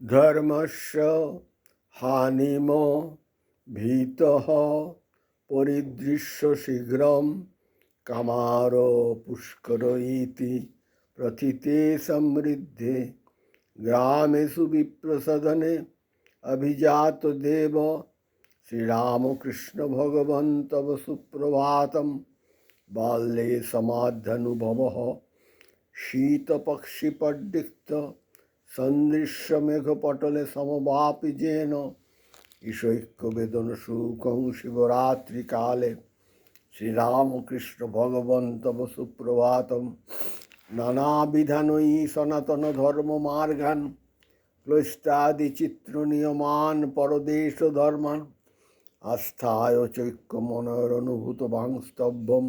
ধর্মস্য হানিম ভীত পরিদৃশ্য শীঘ্রম কামার পুষ্কর ইতি প্রথিতে সমৃদ্ধে গ্রামেষু বিপ্রসদনে অভিজাত দেব শ্রীরামকৃষ্ণ ভগবন তব বাল্যে সমাধ্যনুভব শীতপক্ষিপড্ডিক্ত সন্দৃশ্য মেঘপটলে সমবাপি যেন ঈশৈক্যবেদন সুখং শিবরাত্রিকালে শ্রীরামকৃষ্ণ ভগবন তব সুপ্রভাতম নানাবিধানৈ সনাতন ধর্ম মার্গান ক্লৈষ্টাদি চিত্র নিয়মান পরদেশ ধর্মান আস্থায় চৈক্য মনর অনুভূত ভাংস্তব্যম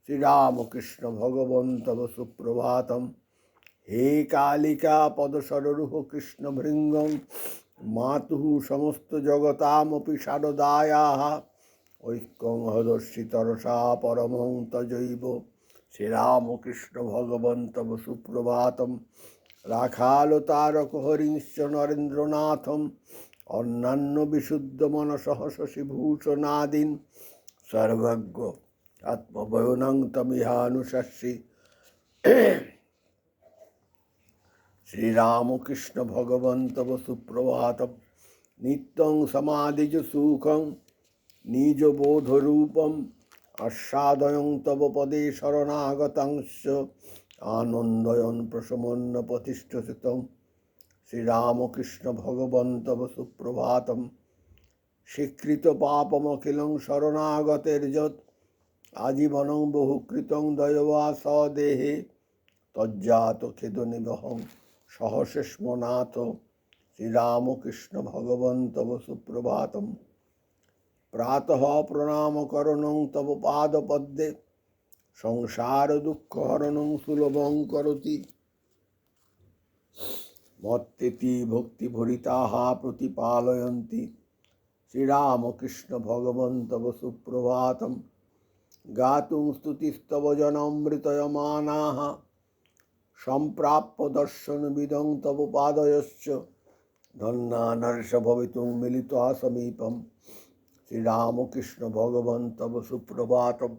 শ্রীরামকৃষ্ণ ভগবন তব সুপ্রভাতম হে কালিকা পদসরূহ কৃষ্ণ ভৃঙ্গম মাতুঃ সমস্ত জগতামপি শারদায়াः ঐক্যং হদর্শি তরসা পরমং তজৈব। শ্রীরামকৃষ্ণ ভগবন তব সুপ্রভাতম রাখাল তারক হরিংশ্চ নরেন্দ্রনাথম। অন্যান্য বিশুদ্ধ মনসহ শশীভূষণাদীন। সর্বজ্ঞ আত্মবয়নং তমিহানুশাসী শ্রীরামকৃষ্ণ ভগবন্তব সুপ্রভাতম নিত্যং সমাধিজ সুখং নিজ বোধরূপম আস্বাদয়ং তব পদে শরণাগতাংশ আনন্দয়ন প্রসমন্ন প্রতিষ্ঠিতম। শ্রীরামকৃষ্ণ ভগবন্তব সুপ্রভাতম স্বীকৃত পাপমখিলং শরণাগতের যৎ আজীবনং বহুকৃতং দয়বা সদেহে তজ্জাত খেদ নিবহং। সহশেষ্মনাথ শ্রীরামকৃষ্ণ ভগবন তব সুপ্রভাতম। প্রাতঃ প্রণামকরণং তব পাদপদ্মে, সংসার দুঃখহরণং সুলভং করতি। মত্তেতি ভক্তি ভরিতাহা প্রতিপালয়ন্তি, শ্রীরামকৃষ্ণ ভগবন তব সুপ্রভাতম। গাতুং স্তুতিস্তব জনমৃতয়মানাः সম্প্রাপ্য দর্শনবিদং তব পাদয়শ্চ ধন্যানর্ষ ভবিতুং মিলিতা সমীপম শ্রীরামকৃষ্ণ ভগবন তব সুপ্রভাতম।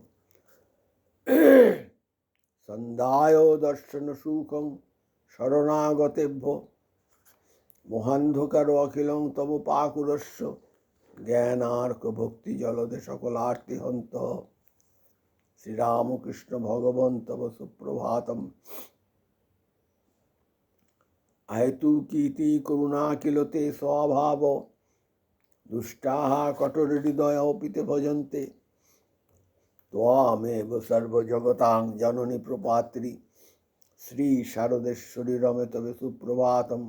সন্ধ্যায় দর্শন সুখং শরণাগতেভ্য। মহান্ধকার অখিলং তব পাকুরস্য। জ্ঞানার্ক ভক্তি জলদে সকলার্তি হন্ত। শ্রীরামকৃষ্ণ ভগবন তব সুপ্রভাতম। আয়তুকীতি করুণা কিলতে স্বভাব। দুষ্টাহ কঠোর হৃদয় অপিতে ভজন্তে। ত্বামেব সর্বজগতাং জননী প্রপাত্রী। শ্রী শারদেশ্বরী রমে তবে সুপ্রভাতম।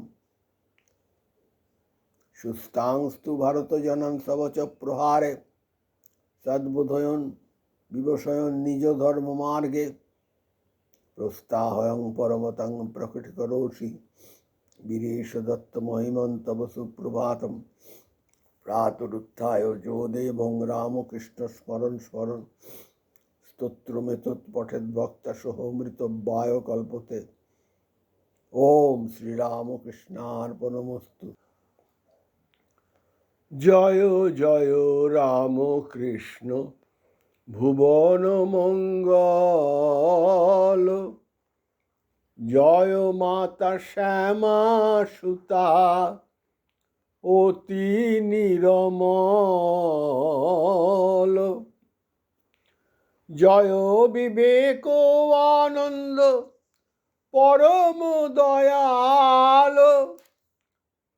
সুস্তাংস্তু ভারত জনন সবচ প্রহারে সদ্বোধয়ন বিবশয়ন নিজ ধর্ম মার্গে প্রস্তাহয়ং পরমতং প্রকটিকরোষি। বীরেশ দত্ত মহিমন্তব সুপ্রভাতম প্রাতরুত্থায় যো দেবং রামকৃষ্ণ স্মরণ স্মরণ। স্তোত্রমেতৎ পঠেদ ভক্তা সহ মৃতব্যায় কল্পতে ওম শ্রীরামকৃষ্ণার্পণমস্তু। জয় জয় রামকৃষ্ণ। ভুবন মঙ্গল জয় মাতা শ্যামা সুতা, অতি নিরমল। জয় বিবেক আনন্দ, পরম দয়াল।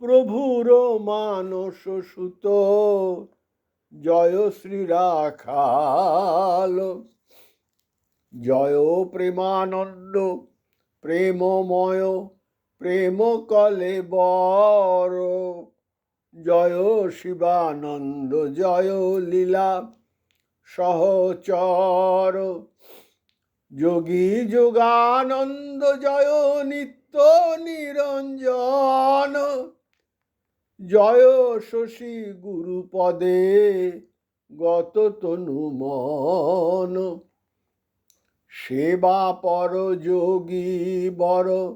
প্রভুর মানস সুত, জয় শ্রী রাখাল জয় প্রেমানন্দ প্রেমময় প্রেম কলে বর। জয় শিবানন্দ, জয় লীলা সহচর। যোগী যোগানন্দ, জয় নিত্য নিরঞ্জন। জয় শশী গুরুপদে গত তনু মন। সেবা পর যোগী বর,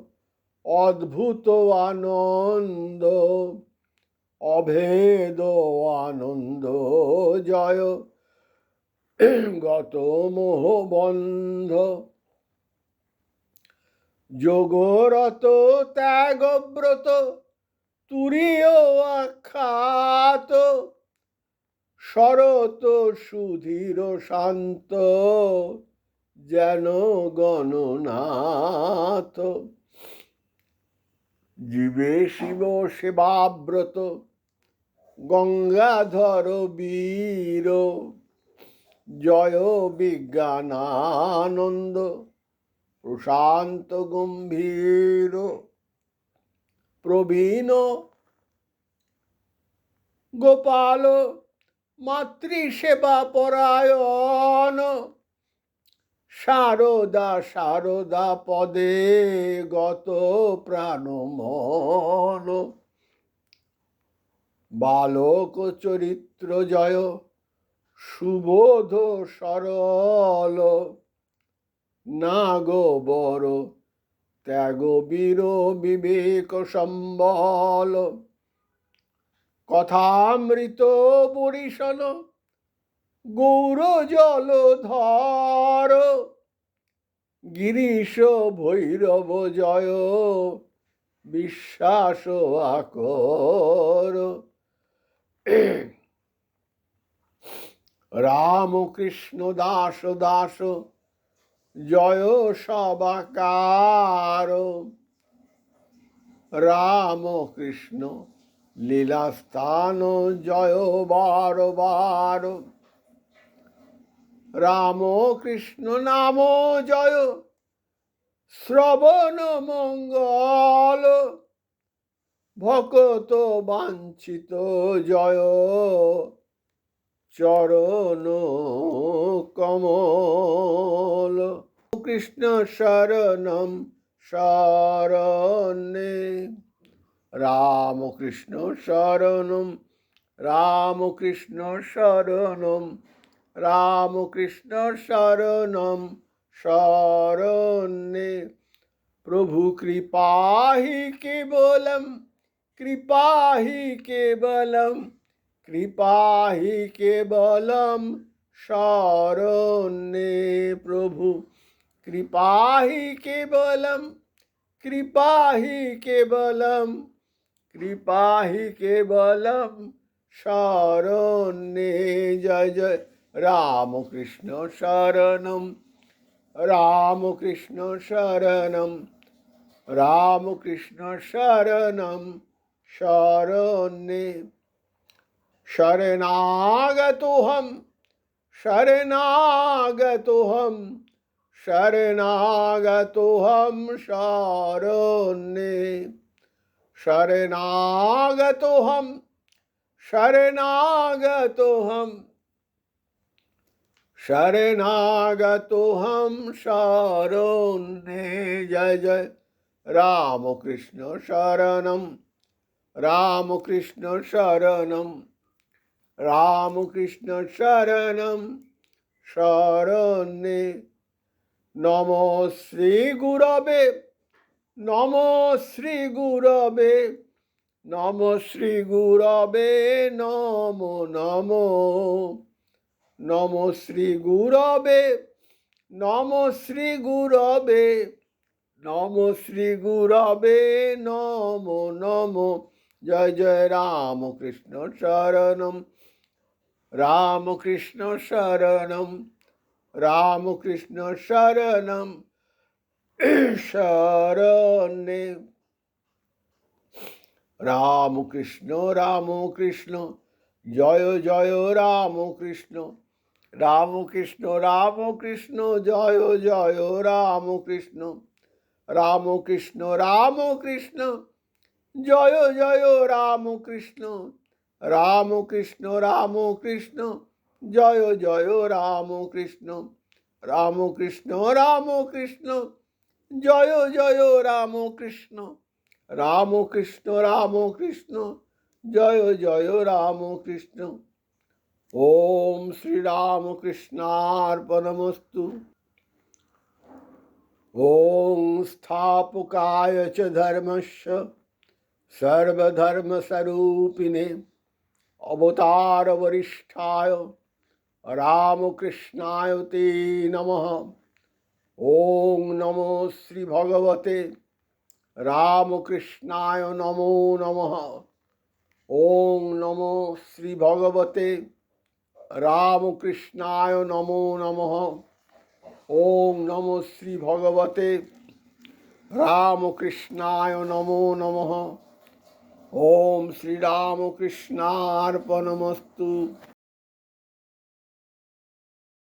অদ্ভুত আনন্দ, অভেদ আনন্দ জয়। গত মোহ বন্ধ। যোগরত ত্যাগব্রত, তুরীয় আখ্যাত। শরত সুধীর শান্ত। যেন গণনাথ। জীবে শিব সেবাব্রত গঙ্গাধর বীর। জয় বিজ্ঞানানন্দ, প্রশান্ত গম্ভীর। প্রবীণ গোপাল, মাতৃসেবা পরায়ণ। শারদা সারদা পদে গত প্রাণমন বালক চরিত্র জয়, সুবোধ সরল। নাগ বড় ত্যাগ বীর বিবেক সম্বল। কথামৃত বরিশন গৌর জল ধর। গিরিশ ভৈরব জয়, বিশ্বাস আকর। রামকৃষ্ণ দাস দাস, জয় সবাকার। রাম কৃষ্ণ লীলাস্থান জয় বার বার রাম কৃষ্ণ নাম জয়, শ্রবণ মঙ্গল, ভকত বাঞ্ছিত জয়, চরণ কমল। কৃষ্ণ শরণম শরণে রামকৃষ্ণ শরণম রামকৃষ্ণ শরণম রামকৃষ্ণ শরণম শরণে প্রভু কৃপাহি কেবলম কৃপাহি কেবলম কৃপাহি কেবলম শরণে প্রভু কৃপাহি কেবলম কৃপাহি কেবলম কৃপাহি কেবলম শরণে জয় জয়। রামকৃষ্ণ শরণম রামকৃষ্ণ শরণম রামকৃষ্ণ শরণম শরণে শরণাগতোহম শরণাগতোহম শরণাগতোহম শরণে শরণাগতোহম শরণাগতোহম শরণাগতোহম শরণে, জয় জয়। রামকৃষ্ণ শরণম রামকৃষ্ণ শরণম রামকৃষ্ণ শরণম, শরণে। নম শ্রী গুরবে, নম শ্রী গুরবে, নম শ্রী গুরবে, নম নম। নম শ্রী গুরবে, নম শ্রী গুরবে, নম শ্রী গুরবে, নম নম। জয় জয় রামকৃষ্ণ শরণম রামকৃষ্ণ শরণম রামকৃষ্ণ শরণম। শরণে। রামকৃষ্ণ রামকৃষ্ণ। জয় জয় রামকৃষ্ণ। রামকৃষ্ণ রামকৃষ্ণ, জয় জয়, রামকৃষ্ণ রামকৃষ্ণ রামকৃষ্ণ, জয় জয়, রামকৃষ্ণ রামকৃষ্ণ রামকৃষ্ণ, জয় জয়, রামকৃষ্ণ রামকৃষ্ণ রামকৃষ্ণ, জয় জয়, রামকৃষ্ণ রামকৃষ্ণ রামকৃষ্ণ, জয় জয়, রামকৃষ্ণ ওম শ্রীরামকৃষ্ণার্পণমস্তু। ওং স্থাপকায় চ ধর্মস্য সর্বধর্মস্বরূপিণে। অবতার বরিষ্ঠায় রামকৃষ্ণায় তে নম। ওং নমো শ্রী ভগবতে রামকৃষ্ণায় নমো নম। ওং নমো শ্রী ভগবতে রামকৃষ্ণায় নমো নমঃ। ওম নম শ্রী ভগবতে। রামকৃষ্ণায় নমো নমঃ। ওম শ্রীরামকৃষ্ণার্পণমস্তু